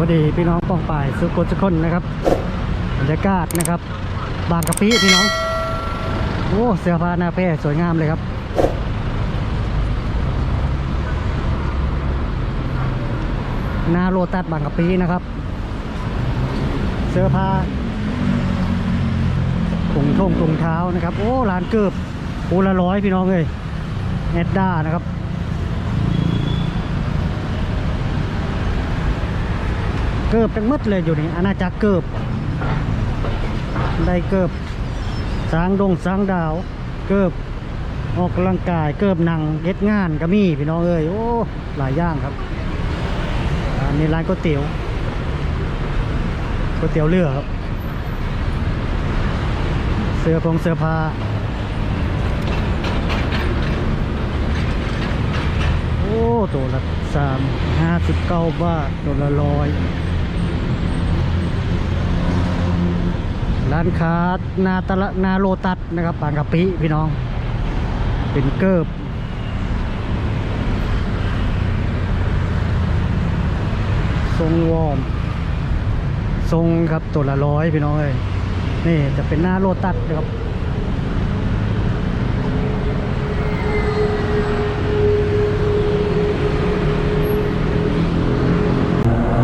วัสดีพี่น้องป้องป่ายสุโขทุคนนะครับบรรยากาศนะครับ บางกะปิพี่น้องโอ้เสื้อผ้าหน้าแพร่สวยงามเลยครับหน้าโลตัสบางกะปินะครับ เสื้อผ้าถุงท่งถุงเท้านะครับ โอ้ร้านเกือบปูละร้อยพี่น้องเลยเอ็ดด้านะครับ เกิบทั้งมดเลยอยู่นี่อาณาจักรเกิบ ได้เกิบสร้างดงสร้างดาว เกิบออกกำลังกายเกิบหนังเฮ็ดงานก็มีพี่น้องเอ้ยโอ้หลายอย่างครับอันนี้ร้านก๋วยเตี๋ยวก๋วยเตี๋ยวเรือครับ เสื้อผงเสื้อผ้าโอ้ตัวละสามห้าสิบเก้าบาทตัวละร้อย ร้านค้านาตะละนาโลตัสนะครับบางกะปิพี่น้อง เป็นเกิบทรงวอมทรงครับตัวละร้อยพี่น้องเลยนี่จะเป็นหน้าโลตัสนะครับ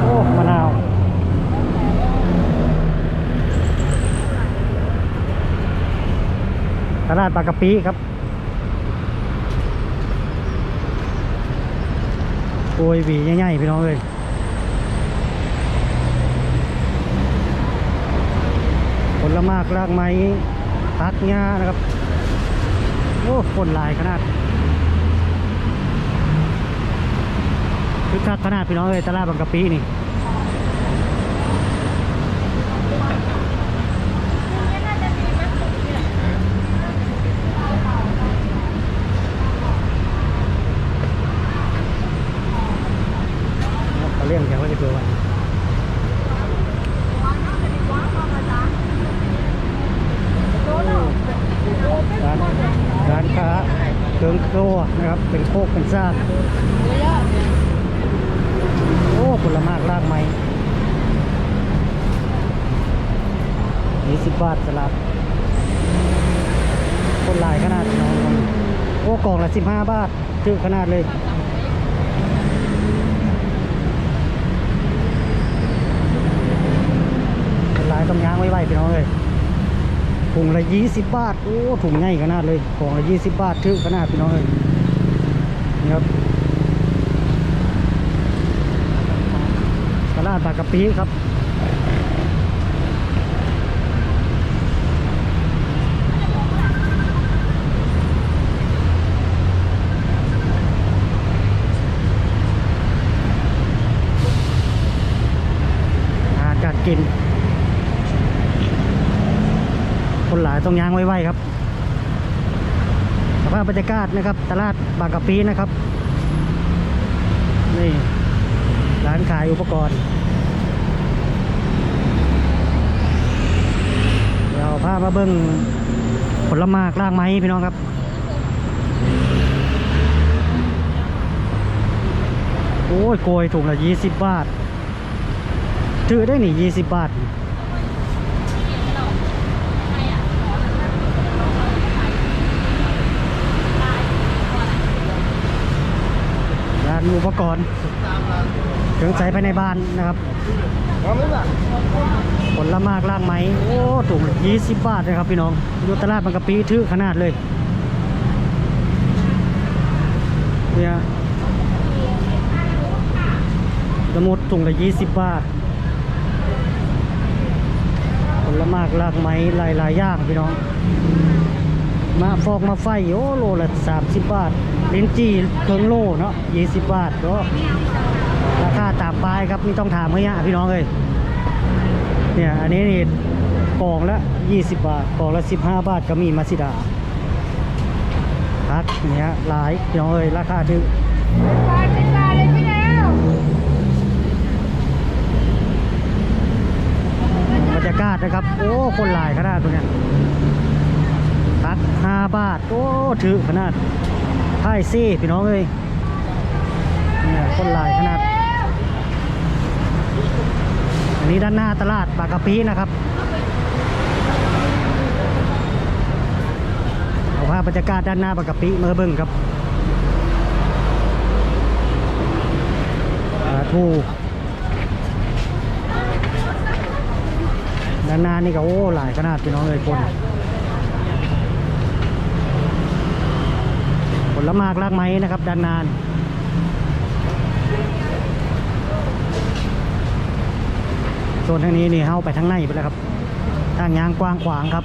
โอ้มะนาว ต ลาดปากกะปิครับโอ้ยหวีใหญ่ๆพี่น้องเลยผลไม้รากไม้พักหญ้านะครับ โอ้คนลายขนาดคึกคักขนาดพี่น้องเลยตลาดบางกะปินี่ เขาเรียกแค่ว่าจะเกิดวันร้านร้านค้าเครื่องครัวนะครับ เป็นโคกเป็นซากโอ้ผลไม้รากไม้ยี่สิบบาทสลัดคนลายขนาดน้องโอ้กล่องละสิบห้าบาทถือขนาดเลยเป็นลายต้องย้างไว้ไว้พี่น้องเลยถุงละยี่สิบบาท โอ้ถุงใหญ่ขนาดเลย ของละยี่สิบบาทถือขนาดพี่น้องเลย นี่ครับตลาดปากะปิครับอาการกิน คนหลายต้องย้างไว้ๆครับ ภาพบรรยากาศนะครับ ตลาดบางกะปีนะครับ นี่ ร้านขายอุปกรณ์เดี๋ยวพามาเบิ้งผลไม้รากไม้พี่น้องครับ โอ้ยโกยถุงละยี่สิบบาท ถือได้หนิยี่สิบบาท ร้านอุ ปกรณ์เครื่องใช้ภายในบ้านนะครับผลไม้ล่างไม้โอ้ถุงยี่สิบบาทนะครับพี่น้องยูตลาดบางกะปิถือขนาดเลยเนี่ยสมุดถุงละยี่สิบบาทผลไม้ลากไม้หลายหลายๆอย่างพี่น้อง มาฟอกมาไฟโอ้โลละสามสิบบาทเลนจีเครื่องโลเนาะยี่สิบบาทก็ราคาตามป้ายครับนี่ต้องถามเขาเนี่ยพี่น้องเลยเนี่ยอันนี้นี่กล่องละยี่สิบบาทกล่องละสิบห้าบาทก็มีมาซิดาพักเนี่ยหลายพี่น้องเลยราคาถือปลาเป็นปลาเลยพี่บรรยากาศนะครับ โอ้ คนหลายขนาดตัวเนี้ย ห้าบาท โอ้ถือขนาดไพ่ซี่พี่น้องเลยเนี่ยคนหลายขนาด อันนี้ด้านหน้าตลาดปากกะปีนะครับ เอาภาพบรรยากาศด้านหน้าปากกะปิเมื่อเบิ่งครับปลาทูด้านหน้านี่ก็โอ้หลายขนาดพี่น้องเลยคน ลไม้รากไม้นะครับด้านนานโซนทางนี้นี่เข้าไปทางในไปแล้วครับ ทางยางกว้างขวางครับ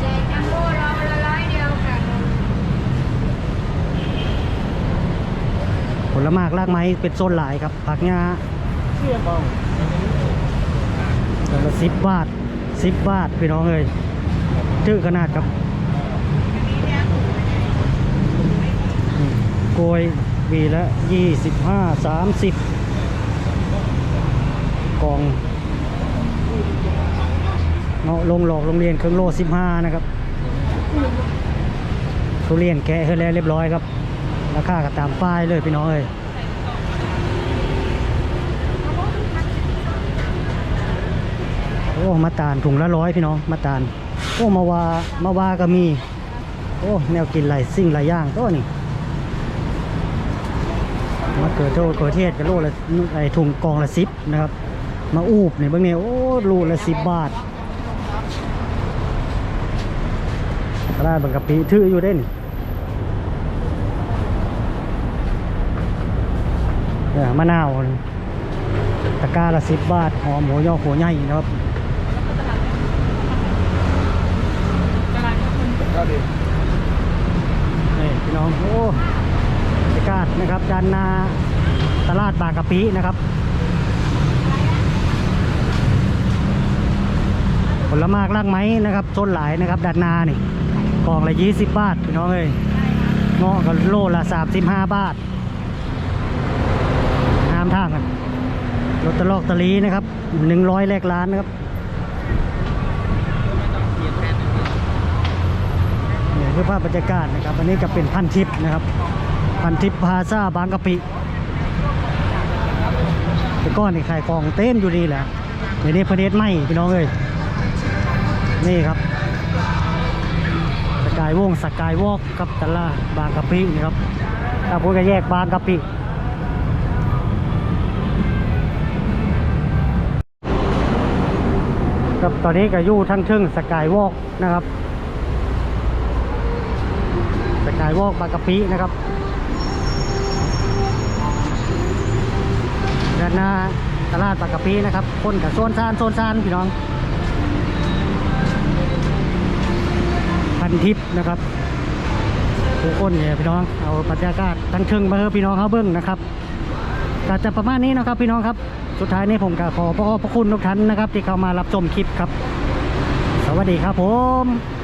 แจกจัมาละร้อยเดียวค่ะผลไม้รากไม้เป็นโซนหลายครับผักงาเชื่อมองละสิบบาทสิบบาทพี่น้องเลยชื่อขนาดครับ กลวยวีละยี่สิบห้าสามสิบกล่องเงาะลงหลอกโรงเรียนเครื่องโลสิบห้านะครับทุเรียนแกะให้แล้วเรียบร้อยครับ ราคาก็ตามป้ายเลยพี่น้องเอ้ยโอ้มาตาลถุงละร้อยพี่น้องมาตาลโอ้มาวามาวาก็มี โอ้แนวกินหลายสิ่งหลายอย่างตัวนี่ มาเกิดโทษเกิดเทศกันโลละไอถุงกองละสิบนะครับ มาอูบเนี่ยบางเนี่ยโอ้รูละสิบบาทร้านบางกะปิถืออยู่เด้นเนี่ยมะนาวตะกร้าละสิบบาท หอมหัวยอหัวใหญ่นะครับนี่พี่น้อง โอ้ กาศนะครับด้านหน้าตลาดบางกะปินะครับผลไม้รากไม้นะครับต้นหลายนะครับด้านหน้านี่กล่องละยี่สิบบาทพี่น้องเอ้ยเงาะก็โลละสามสิบห้าบาทห้ามทางกันรถตะลอกตะลีนะครับหนึ่งร้อยแลกล้านนะครับนี่คือภาพบรรยากาศนะครับ อันนี้จะเป็นพันทิปนะครับ พันทิปพาซาบางกะปิแต่ก้อนนี่ขายของเต้นอยู่นี่แหละเดี๋ยวนี้ประเทศไม่พี่น้องเอ้ยนี่ครับ สกายวงสกายวอล์กกับตลาดบางกะปินี่ครับถ้าพูดก็แยกบางกะปิครับตอนนี้ก็อยู่ทั้งเชิงสกายวอล์กนะครับสกายวอล์กบางกะปินะครับ ด้านหน้าตลาดบางกะปินะครับ คนกับโซนซานโซนซานพี่น้อง พันทิปนะครับทุกคนเนี่ยพี่น้องเอาบรรยากาศทั้งเชิงมาให้พี่น้องเขาเบิ้งนะครับก็จะประมาณนี้นะครับพี่น้องครับ สุดท้ายนี้ผมก็ขอขอบพระคุณทุกท่านนะครับ ที่เข้ามารับชมคลิปครับ สวัสดีครับผม